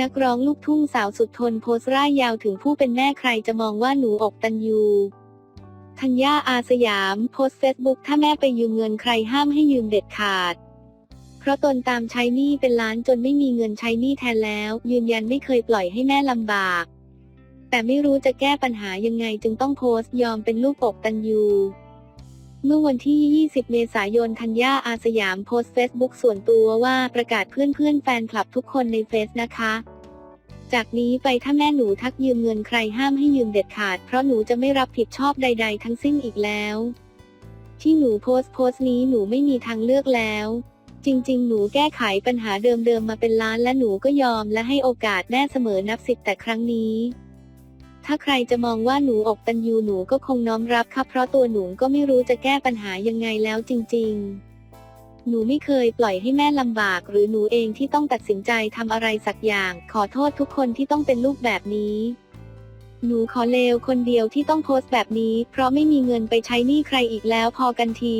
นักร้องลูกทุ่งสาวสุดทนโพสร่ายยาวถึงผู้เป็นแม่ใครจะมองว่าหนูอกตันยูธัญญาอาสยามโพสเฟซบุ๊กถ้าแม่ไปยืมเงินใครห้ามให้ยืมเด็ดขาด เพราะตนตามใช้หนี้เป็นล้านจนไม่มีเงินใช้หนี้แทนแล้ว ยืนยันไม่เคยปล่อยให้แม่ลำบาก แต่ไม่รู้จะแก้ปัญหายังไงจึงต้องโพสต์ยอมเป็นลูกอกตันยู เมื่อวันที่ 20 เมษายน ธัญญาอาสยามโพสต์เฟซบุ๊กส่วนตัวว่าประกาศเพื่อนๆ แฟนคลับทุกคนในเฟซนะคะ จากนี้ไปถ้าแม่หนูทักยืมเงินใครห้ามให้ยืมเด็ดขาด เพราะหนูจะไม่รับผิดชอบใด ๆ ทั้งสิ้นอีกแล้ว ที่หนูโพสต์โพสต์นี้หนูไม่มีทางเลือกแล้ว จริง ๆ หนูแก้ไขปัญหาเดิมๆ มาเป็นล้านและหนูก็ยอมและให้โอกาสแม่เสมอนับสิบแต่ครั้งนี้ ถ้าใครจะมองว่าหนูอกตันยูหนูก็คงน้อมรับค่ะเพราะตัวหนูก็ไม่รู้จะแก้ปัญหายังไงแล้วจริง ๆ หนูไม่เคยปล่อยให้แม่ลำบาก หรือหนูเองที่ต้องตัดสินใจทำอะไรสักอย่าง ขอโทษทุกคนที่ต้องเป็นลูกแบบนี้ หนูขอเลวคนเดียวที่ต้องโพสต์แบบนี้ เพราะไม่มีเงินไปใช้หนี้ใครอีกแล้วพอกันที